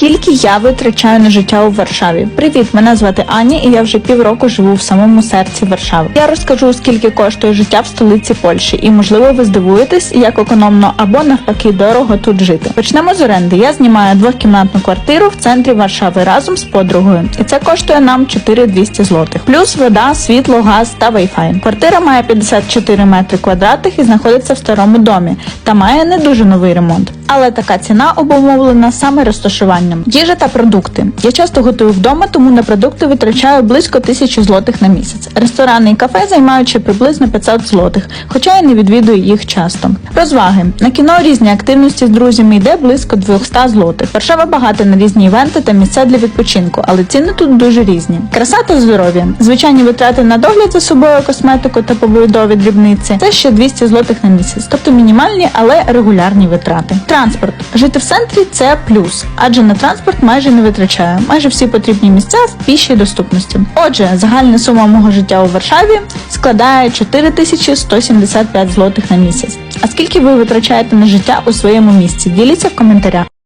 Скільки я витрачаю на життя у Варшаві? Привіт, мене звати Аня, і я вже півроку живу в самому серці Варшави. Я розкажу, скільки коштує життя в столиці Польщі, і можливо ви здивуєтесь, як економно або навпаки дорого тут жити. Почнемо з оренди. Я знімаю двохкімнатну квартиру в центрі Варшави разом з подругою, і це коштує нам 4200 злотих. Плюс вода, світло, газ та вайфай. Квартира має 54 метри квадратних і знаходиться в старому домі та має не дуже новий ремонт. Але така ціна обумовлена саме розташуванням. Їжа та продукти. Я часто готую вдома, тому на продукти витрачаю близько тисячі злотих на місяць. Ресторани і кафе займають ще приблизно 500 злотих, хоча я не відвідую їх часто. Розваги на кіно різні активності з друзями йде близько 200 злотих. Варшава багата на різні івенти та місця для відпочинку, але ціни тут дуже різні. Краса та здоров'я. Звичайні витрати на догляд за собою, косметику та побудові дрібниці. Це ще 200 злотих на місяць, тобто мінімальні, але регулярні витрати. Транспорт. Жити в центрі це плюс, адже на транспорт майже не витрачаю. Майже всі потрібні місця в пішій доступності. Отже, загальна сума мого життя у Варшаві складає 4175 злотих на місяць. А скільки ви витрачаєте на життя у своєму місці? Діліться в коментарях.